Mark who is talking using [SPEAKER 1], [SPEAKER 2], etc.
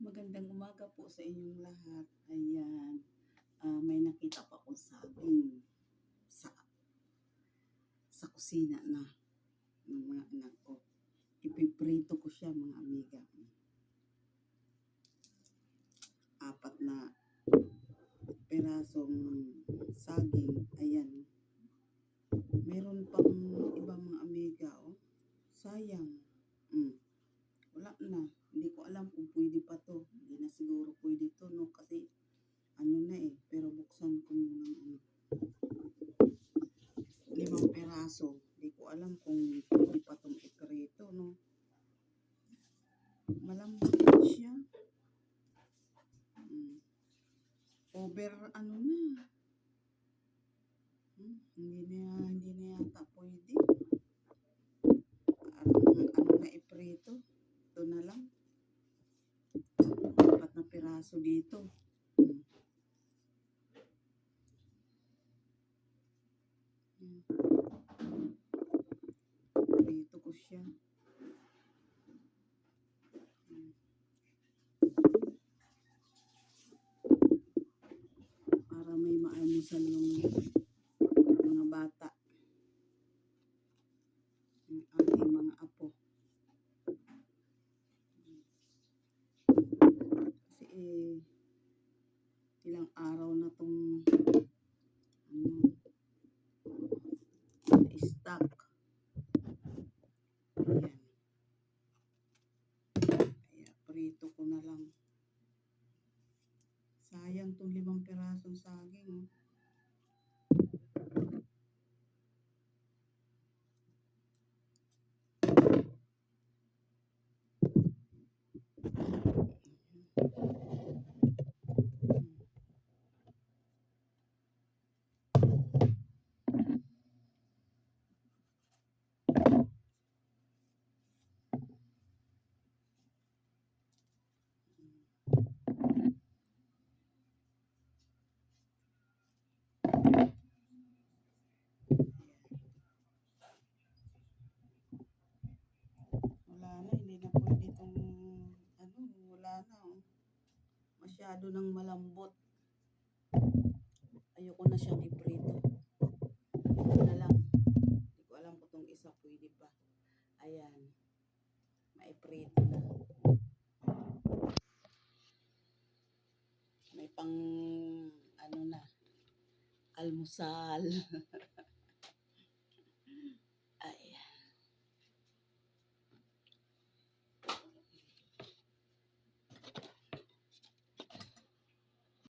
[SPEAKER 1] Magandang umaga po sa inyong lahat. Ayan. Ah, may nakita pa akong saging sa sa kusina na ng mga anak ko. Ipiprito ko siya mga amiga. Apat na perasong saging. Ayan. Meron pang ibang mga amiga. Oh. Sayang. Mm. Wala na. Alam kung pwede pa to. Hindi na siguro pwede to, no? Kasi ano na eh. Pero buksan ko muna ano. Limang peraso. Hindi ko alam kung pwede pa tong iprito, no? Malambot siya. Mm. Over ano na. Hmm, hindi na hindi na yata pwede. Parang ano na iprito. Ito na lang. Piraso dito. Prito ko siya. Para may maalmusal yung mga bata. Yung ating mga apo. Kasi eh, ilang araw na tong ano, na-stuck. Ayan. Kaya prito ko na lang. Sayang tong limang pirasong saging. Oh. Wala na, hindi na pwede itong, ano, wala na, oh. Masyado nang malambot. Ayoko na siyang iprito. Ito na lang. Hindi ko alam kung isa pwede pa. Ayan. Maiprito na. May pang, ano na, almusal.